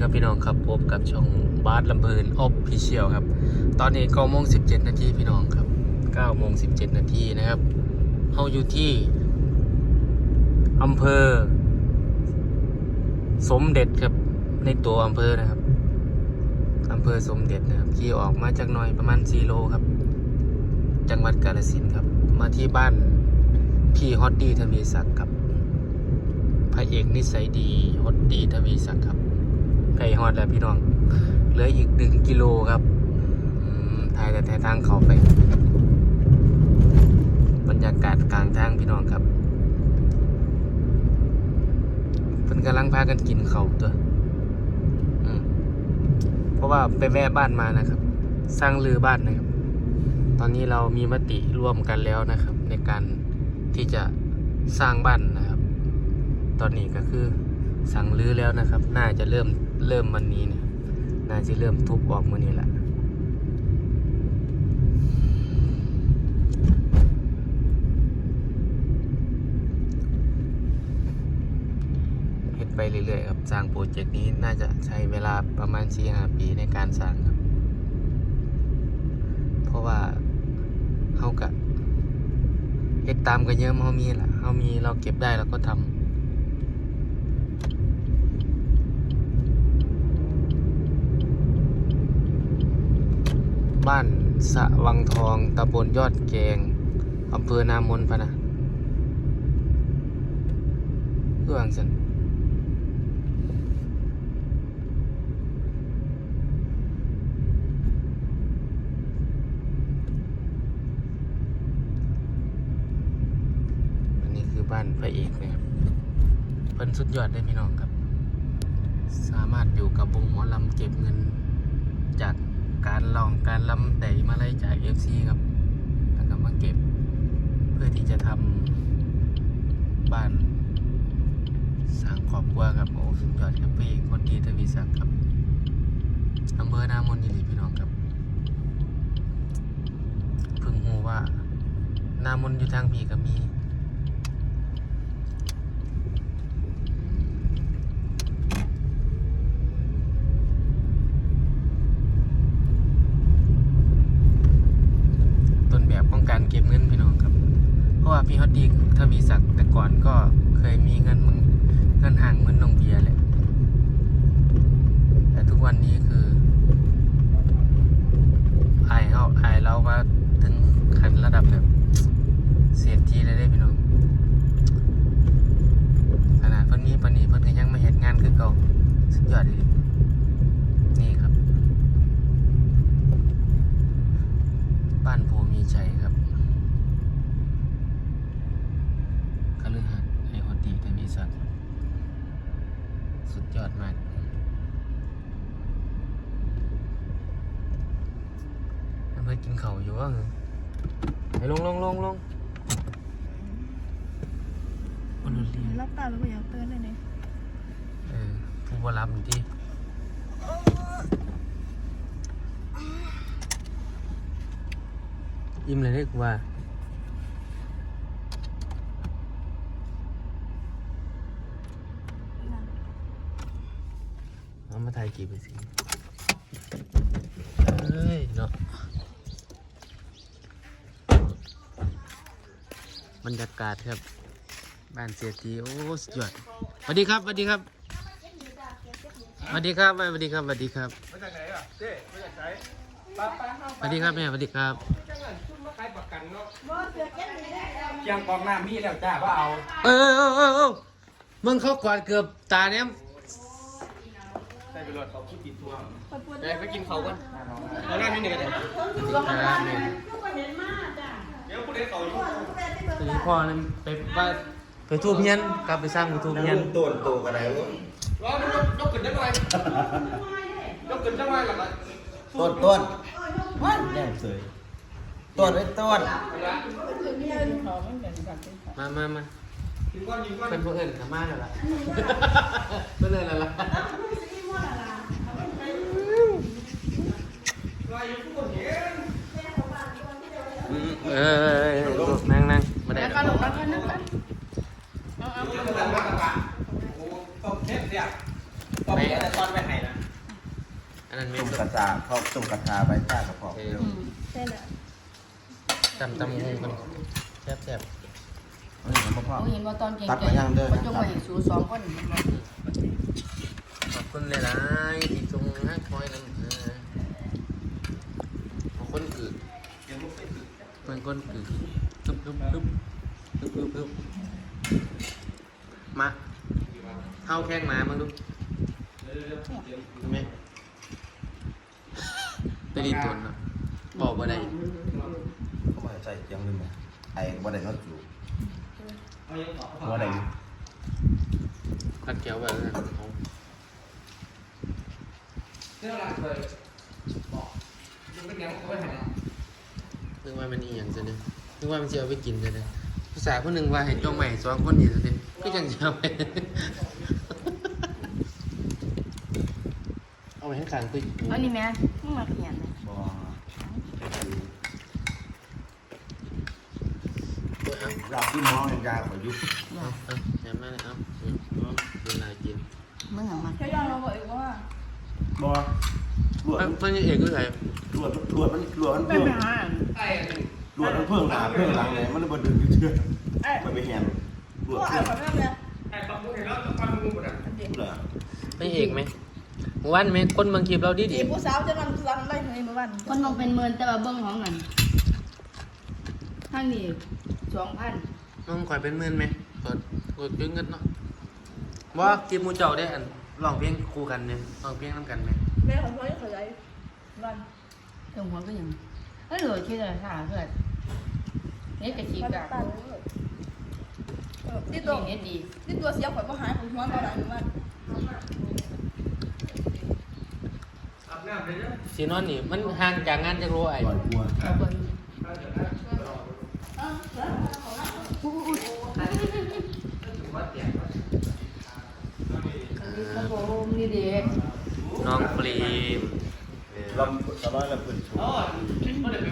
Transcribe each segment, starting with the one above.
ครับพี่น้องครับพบกับช่องบาสลำเพลินออฟพิเชียลครับ ตอนนี้9โมง17นาทีพี่น้องครับ9โมง17นาทีนะครับเฮาอยู่ที่อำเภอ สมเด็จครับ ในตัวอำเภอนะครับอำเภอสมเด็จนะครับขี่ออกมาจากหน่อยประมาณ4โลครับ จังหวัดกาฬสินธุ์ครับ มาที่บ้านพี่ฮอตดี้ทวีศักดิ์ครับพระเอกนิสัยดีฮอตดีทวีศักดิ์ครับ ไก่ฮอดแล้วพี่น้อง เหลืออีกหนึ่งกิโลครับอืมถ่ายแต่ถ่ายทางเขาไป บรรยากาศกลางทางพี่น้องครับเพิ่นกำลังพากันกินเขาตัวเพราะว่าไปแวะบ้านมานะครับ สร้างลือบ้านนะครับ ตอนนี้เรามีมติร่วมกันแล้วนะครับ ในการที่จะสร้างบ้านนะครับ ตอนนี้ก็คือสั่งรื้อแล้วนะครับ น่าจะเริ่ม เริ่มวันนี้เนี่ยน่าจะเริ่มทุบออกมื่อนี้แหละเฮ็ดไปเรื่อยๆครับ สร้างโปรเจกต์นี้น่าจะใช้เวลาประมาณ4-5ปีในการสร้างครับ เพราะว่าเฮากะเฮ็ดตามกันเยอะเฮามีแหละเฮามีเราเก็บได้เราก็ทำ บ้านสะวังทองตำบลยอดแกงอำเภอนามนพะนะเพื่อวางสันอันนี้คือบ้านพระเอกนะครับเพิ่นสุดยอดได้พี่น้องครับ สามารถอยู่กับวงหมอลำเก็บเงินจาก การลองการลำไดมาไล่จาก FC ครับแล้วก็มาเก็บเพื่อที่จะทำบ้านสร้างครอบครัวครับโอ้สุดยอดครับพี่คนดีทวีศักดิ์ครับอำเภอนามนนี่พี่น้องครับเพิ่งรู้ว่า นามนอยู่ทางพี่ก็มี ต้นแบบของการเก็บเงินพี่น้องครับ เพราะ ว่าพี่ฮอตดีทวีศักดิ์แต่ก่อนก็เคยมีเงินมึงเงินห่างเงินนงเบียร์แหละ แต่ทุกวันนี้คืออายเขาอายเราว่าถึงขั้นระดับแบบเศรษฐีเลยได้พี่น้องขนาดเพิ่นมีปนีเพิ่นก็ยังไมาเห็นงานคือเก่าสุดยอดดีนี่ครับานโพมีชัยครับคฤหาสน์ไอ ฮอตดีทวีศักดิ์สุดยอดมาก มันไปกินเขาวอยู่ว่าไอลงลงลงลงบนรถเรียนรับตาแล้วก็อยากเตือนเลยเนี่ยเออผู้บรับอยู่ที่ยิ้มเลยได้กูว่า เอามาถ่ายกี่ไปสิเอ้ยเนาะบรรยากาศครับบ้านเสียทีโอ้สุดยอดสวัสดีครับสวัสดีครับสวัสดีครับแม่สวัสดีครับสวัสดีครับมาจากไหนอะเจ๊มาจากไหนป้าป้าเข้าสวัสดีครับแม่สวัสดีครับจังหวัดชุดมาขายประกันเนาะเคียงกองน้ำมีแล้วจ้าว่าเอา เออเออเออเออมึงเข้ากอดเกือบตาเนี่ยใส่ไปรถเขาคิดติดตัวไปไปกินเขาก่อนเอาหน้านี่หนึ่งกันเลยครับแม่เดี๋ยวผู้ใดเขาอยู่ตอนนี้พ่อเนี่ยไปว่าไปทูบเฮียนกลับไปสร้างไปทูบเฮียนต้นโตกันไหนวะรอมันยกขึ้นได้หน่อยยกขึ้นได้หน่อยหลังอะต้นต้นแน่เสยต้นไอ้ต้นมามามายิงก้อนยิงก้อนเป็นพวกเอิญขามาแล้วล่ะเพื่อนเอิญแล้วล่ะ รออยู่ทุกคนเห็น อืมเออเออเออเออนั่งนั่งมาได้ แล้ว ด ก็ อก หลบแล้วก็นึกกัน เรื่องอะไรมากกว่าโอ้ต้องเทปเนี่ยต้อง ไป เทปอะไร ตอนไปไหนนะ อันนั้นเม็ต้ดมกระจาเขาต้มกระจาใบชากับพอกเร็วอืมใช่แหละตำตำงูกันแซ่บแซ่บอันนี้ผมพ่อโอ้เห็นว่าตอนเก่งตัดมาย่างเด้อมันจงไว้ให้สูสองคนเห็นบ่ขอบคุณหลายๆที่จงให้คอยนั่นเออขอบคนคือมันคนคือตึ๊บตึ๊บตึ๊บตึ๊บตึ๊บตึ๊บมาเข้าแข้งมามึงดูเห็นไหม ไปรีตวนเนาะบอกว่าไดเขามาใส่ยังลืมไอ้บ่ได้เขาจูบ่ได้ตัดแก้วแบบนั้นเอาเรื่องอะไรเคยบอกยังเป็นยังไม่ไหนนึกว่ามันอีหยังจะเนี่ยนึกว่ามันจะเอาไปกินจะเนี่ยภาษาคนหนึ่งว่าเห็นจ้องใหม่สองคนอีกจะเนี่ยก็ยังจะเอาไป เอา ไปให้ขางคืออันนี้แม่มึงมาเขียนเลยบ่เอาอยากกินน้องยังยาขอยุบเอาเอาแย่มาเลยเอาอืมเอาเป็นไรกินมึงเอามาแค่ย้อนเราบอกอีกว่าบ่ลวดเพิ่นเพิ่นยังเอกก็ใส่ลวดลวดมันลวดมันไม่เพิ่งไปหาไอ้ลวดมันเพิ่งหน้าเพิ่งหลังเลยมันเลยบ่ดึงเชื่อไอ้มันไปแหนลพววดกไอ้เพิ่งคนนั้นเลยไอ้ปั๊มกูเห็นแล้วตะปันกูหมดอะเหรอไม่เอกไหม เมื่อวันไหมคนบางคลิปเราดีจีดีบผู้สาวจะมันสั่งได้ในเมื่อวันคนต้องเป็นหมื่นแต่ว่าเบิ่งของนั่นทางนี้สองพันน้องข่อยเป็นหมื่นไหมกดกดเงินเนาะว่าคลิปหมูเจ้าได้อันร้องเพลงคู่กันเนี่ยร้องเพลงน้ำกันไหมแม่ของพ่อยังขยายวันเครื่องหัวก็ยังเอ้ยเหลือที่ละค่ะเพื่อนนี่กระชีกากที่ตัวนี่ดีที่ตัวเสียข่อยก็หายของหัวเราได้เมื่อวัน อาบน้ำเลยนะ สีนอนนี่มันห่างจากงานจากโรไอ้ก่อนกลัวเอาเบิ่งอ่าโอ้โหนี่ดีน้องปรีมลำสบายล้วเพิ่นชูอ๋อไม่ได้เพ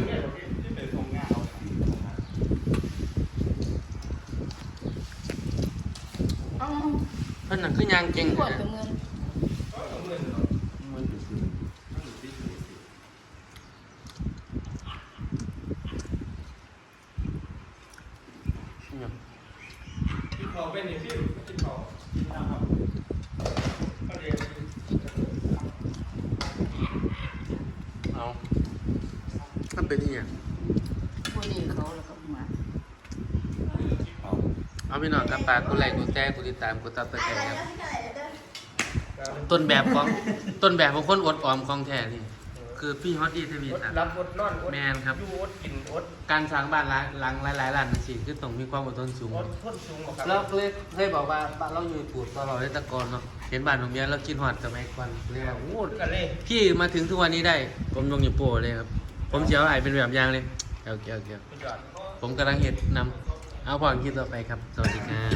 ื่อนนั่นคือยางเก่งเป็นหมื่น มันคือ ที่เขาเป็นอย่างที่ที่เขานะครับก็เรียนเอามันเป็นอีหยังผู้นี้เขาแล้วก็มาเอาเอาพี่น้องกับปากกูไลค์กูแต้กูติดตามกูตับตะแกรงครับต้นแบบของ ต้นแบบของคนอดออมของแท้นี่ คือพี่ฮอตดี้ทวีอดศักดิ์รับอดนอนอดแมนครับ อยู่อดกินอดการสร้างบ้านหลายหลังหลายๆหลังสิคือต้องมีความอดทนสูง อดทนสูงกว่าครับเราเคยเคยบอกว่าบ้านเราอยู่ถูกตลอดเลยแตะกอนเนาะเห็นบ้านของเมียเรากินหอดสมัยก่อนเรียกว่าโอ้ด้วยกันเลยพี่มาถึงทุกวันนี้ได้ ผมลงอยู่โปรเลยครับ ผมเชียวไอเป็นแบบอย่างเลยเกี่ยวเกี่ยวเกี่ยวสุดยอด ผมกำลังเห็ดนำเอาพอคิดต่อไปครับ สวัสดีครับ